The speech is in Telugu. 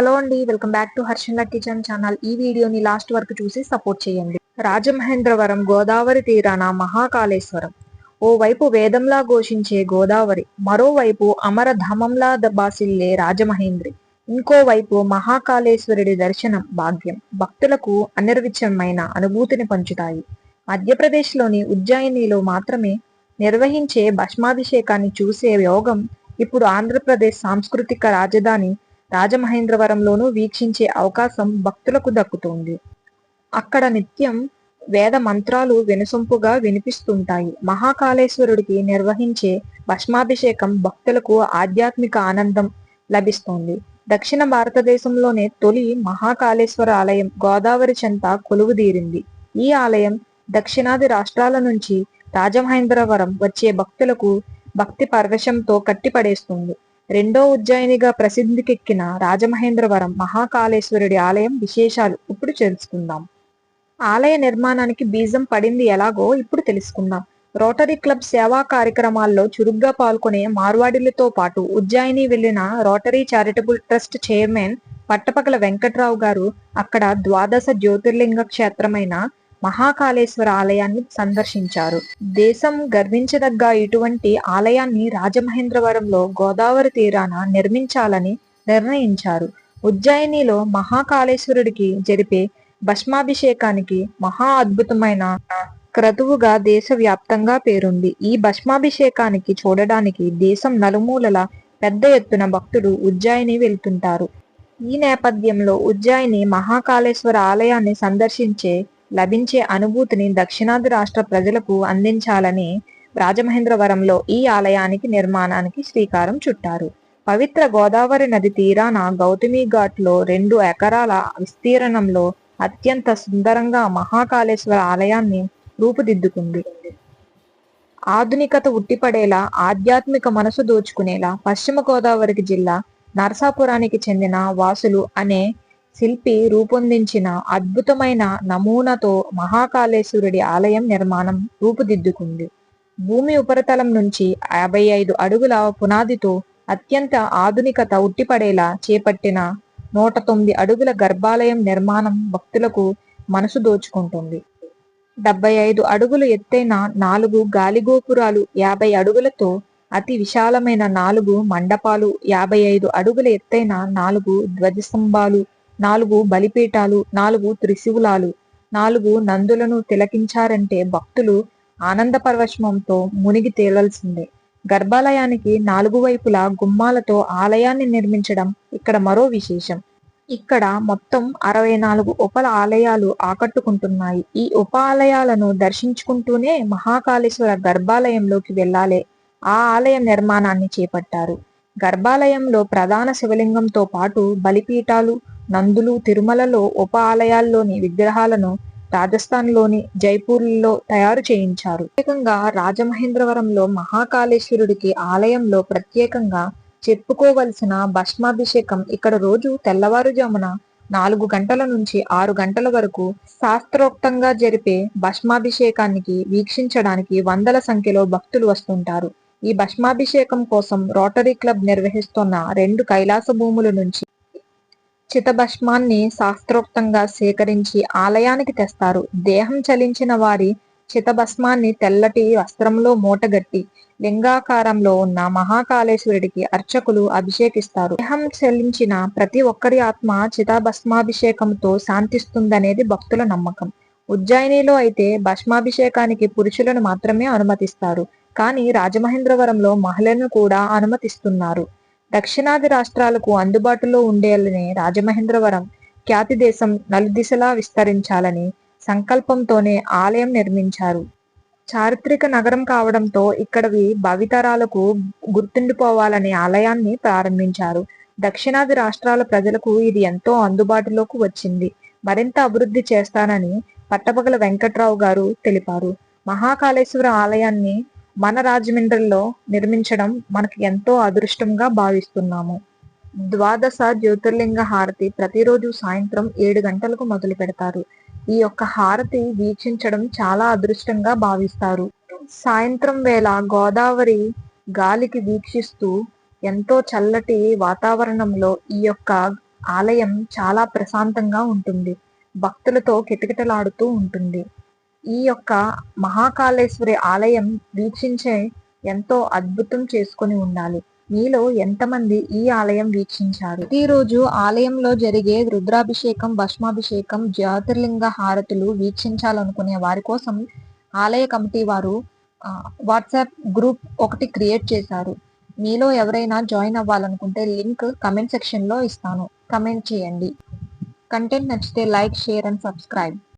హలో అండి వెల్కమ్ బ్యాక్ టు హర్షన్ల కిచెన్ ఛానల్. ఈ వీడియోని లాస్ట్ వరకు చూసి సపోర్ట్ చేయండి. రాజమహేంద్రవరం గోదావరి తీరాన మహాకాళేశ్వరం. ఓవైపు వేదంలా ఘోషించే గోదావరి మరోవైపు అమరధామంలా బాసిల్లే రాజమహేంద్రి. ఇంకోవైపు మహాకాళేశ్వరుడి దర్శనం భాగ్యం. భక్తులకు అనిర్విచమైన అనుభూతిని పంచుతాయి. మధ్యప్రదేశ్లోని ఉజ్జయినిలో మాత్రమే నిర్వహించే భస్మాభిషేకాన్ని చూసే యోగం ఇప్పుడు ఆంధ్రప్రదేశ్ సాంస్కృతిక రాజధాని రాజమహేంద్రవరంలోనూ వీక్షించే అవకాశం భక్తులకు దక్కుతుంది. అక్కడ నిత్యం వేద మంత్రాలు వినసొంపుగా వినిపిస్తుంటాయి. మహాకాళేశ్వరుడికి నిర్వహించే భస్మాభిషేకం భక్తులకు ఆధ్యాత్మిక ఆనందం లభిస్తోంది. దక్షిణ భారతదేశంలోనే తొలి మహాకాళేశ్వర ఆలయం గోదావరి చెంత కొలువుదీరింది. ఈ ఆలయం దక్షిణాది రాష్ట్రాల నుంచి రాజమహేంద్రవరం వచ్చే భక్తులకు భక్తి పర్వశంతో కట్టిపడేస్తుంది. రెండో ఉజ్జయినిగా ప్రసిద్ధికెక్కిన రాజమహేంద్రవరం మహాకాళేశ్వరుడి ఆలయం విశేషాలు ఇప్పుడు తెలుసుకుందాం. ఆలయ నిర్మాణానికి బీజం పడింది ఎలాగో ఇప్పుడు తెలుసుకుందాం. రోటరీ క్లబ్ సేవా కార్యక్రమాల్లో చురుగ్గా పాల్గొనే మార్వాడిలతో పాటు ఉజ్జయిని వెళ్ళిన rotary charitable trust chairman Pattapagala Venkatrao గారు అక్కడ ద్వాదశ జ్యోతిర్లింగ క్షేత్రమైన మహాకాళేశ్వర ఆలయాన్ని సందర్శించారు. దేశం గర్వించదగ్గ ఇటువంటి ఆలయాన్ని రాజమహేంద్రవరంలో గోదావరి తీరాన నిర్మించాలని నిర్ణయించారు. ఉజ్జయినిలో మహాకాళేశ్వరుడికి జరిపే భస్మాభిషేకానికి మహా అద్భుతమైన క్రతువుగా దేశవ్యాప్తంగా పేరుంది. ఈ భస్మాభిషేకానికి చూడడానికి దేశం నలుమూలల పెద్ద ఎత్తున భక్తులు ఉజ్జయిని వెళ్తుంటారు. ఈ నేపథ్యంలో ఉజ్జయిని మహాకాళేశ్వర ఆలయాన్ని సందర్శించే లభించే అనుభూతిని దక్షిణాది రాష్ట్ర ప్రజలకు అందించాలని రాజమహేంద్రవరంలో ఈ ఆలయానికి నిర్మాణానికి శ్రీకారం చుట్టారు. పవిత్ర గోదావరి నది తీరాన గౌతమి ఘాట్లో రెండు ఎకరాల విస్తీర్ణంలో అత్యంత సుందరంగా మహాకాళేశ్వర ఆలయాన్ని రూపుదిద్దుకుంది. ఆధునికత ఉట్టిపడేలా ఆధ్యాత్మిక మనసు దోచుకునేలా పశ్చిమ గోదావరికి జిల్లా నరసాపురానికి చెందిన వాసులు అనే శిల్పి రూపొందించిన అద్భుతమైన నమూనాతో మహాకాళేశ్వరుడి ఆలయం నిర్మాణం రూపుదిద్దుకుంది. భూమి ఉపరితలం నుంచి యాభై ఐదు అడుగుల పునాదితో అత్యంత ఆధునికత ఉట్టిపడేలా చేపట్టిన నూట తొమ్మిది అడుగుల గర్భాలయం నిర్మాణం భక్తులకు మనసు దోచుకుంటుంది. డెబ్బై ఐదు అడుగులు ఎత్తైన నాలుగు గాలిగోపురాలు యాభై అడుగులతో అతి విశాలమైన నాలుగు మండపాలు యాభై ఐదు అడుగుల ఎత్తైన నాలుగు ధ్వజస్తంభాలు నాలుగు బలిపీఠాలు నాలుగు త్రిశూలాలు నాలుగు నందులను తిలకించారంటే భక్తులు ఆనంద పరవశమంతో మునిగి తేలాల్సిందే. గర్భాలయానికి నాలుగు వైపులా గుమ్మాలతో ఆలయాన్ని నిర్మించడం ఇక్కడ మరో విశేషం. ఇక్కడ మొత్తం అరవై నాలుగు ఉప ఆలయాలు ఆకట్టుకుంటున్నాయి. ఈ ఉప ఆలయాలను దర్శించుకుంటూనే మహాకాళేశ్వర గర్భాలయంలోకి వెళ్ళాలే ఆ ఆలయ నిర్మాణాన్ని చేపట్టారు. గర్భాలయంలో ప్రధాన శివలింగంతో పాటు బలిపీఠాలు నందులు తిరుమలలో ఉప ఆలయాల్లోని విగ్రహాలను రాజస్థాన్లోని జైపూర్లో తయారు చేయించారు. ప్రత్యేకంగా రాజమహేంద్రవరంలో మహాకాళేశ్వరుడికి ఆలయంలో ప్రత్యేకంగా చెప్పుకోవలసిన భస్మాభిషేకం ఇక్కడ రోజు తెల్లవారుజామున నాలుగు గంటల నుంచి ఆరు గంటల వరకు శాస్త్రోక్తంగా జరిపే భస్మాభిషేకానికి వీక్షించడానికి వందల సంఖ్యలో భక్తులు వస్తుంటారు. ఈ భస్మాభిషేకం కోసం రోటరీ క్లబ్ నిర్వహిస్తున్న రెండు కైలాస భూముల నుంచి చితభస్మాన్ని శాస్త్రోక్తంగా సేకరించి ఆలయానికి తెస్తారు. దేహం చలించిన వారి చితభస్మాన్ని తెల్లటి వస్త్రంలో మూటగట్టి లింగాకారంలో ఉన్న మహాకాళేశ్వరుడికి అర్చకులు అభిషేకిస్తారు. దేహం చెల్లించిన ప్రతి ఒక్కరి ఆత్మ చితాభస్మాభిషేకంతో శాంతిస్తుందనేది భక్తుల నమ్మకం. ఉజ్జయినిలో అయితే భస్మాభిషేకానికి పురుషులను మాత్రమే అనుమతిస్తారు. కానీ రాజమహేంద్రవరంలో మహిళలను కూడా అనుమతిస్తున్నారు. దక్షిణాది రాష్ట్రాలకు అందుబాటులో ఉండేలనే రాజమహేంద్రవరం ఖ్యాతి దేశం నలుదిశలా విస్తరించాలని సంకల్పంతోనే ఆలయం నిర్మించారు. చారిత్రక నగరం కావడంతో ఇక్కడవి భవితరాలకు గుర్తుండిపోవాలనే ఆలయాన్ని ప్రారంభించారు. దక్షిణాది రాష్ట్రాల ప్రజలకు ఇది ఎంతో అందుబాటులోకి వచ్చింది. మరింత అభివృద్ధి చేస్తానని పట్టపగల వెంకట్రావు గారు తెలిపారు. మహాకాళేశ్వర ఆలయాన్ని మన రాజమండ్రిలో నిర్మించడం మనకి ఎంతో అదృష్టంగా భావిస్తున్నాము. ద్వాదశ జ్యోతిర్లింగ హారతి ప్రతిరోజు సాయంత్రం ఏడు గంటలకు మొదలు పెడతారు. ఈ యొక్క హారతి వీక్షించడం చాలా అదృష్టంగా భావిస్తారు. సాయంత్రం వేళ గోదావరి గాలికి వీక్షిస్తూ ఎంతో చల్లటి వాతావరణంలో ఈ యొక్క ఆలయం చాలా ప్రశాంతంగా ఉంటుంది. భక్తులతో కిటకిటలాడుతూ ఉంటుంది. ఈ యొక్క మహాకాళేశ్వరి ఆలయం వీక్షించే ఎంతో అద్భుతం చేసుకొని ఉండాలి. మీలో ఎంతమంది ఈ ఆలయం వీక్షించారు? రోజు ఆలయంలో జరిగే రుద్రాభిషేకం భస్మాభిషేకం జ్యోతిర్లింగ హారతులు వీక్షించాలనుకునే వారి కోసం ఆలయ కమిటీ వారు వాట్సాప్ గ్రూప్ ఒకటి క్రియేట్ చేశారు. మీలో ఎవరైనా జాయిన్ అవ్వాలనుకుంటే లింక్ కమెంట్ సెక్షన్లో ఇస్తాను. కమెంట్ చేయండి. కంటెంట్ నచ్చితే లైక్ షేర్ అండ్ సబ్స్క్రైబ్.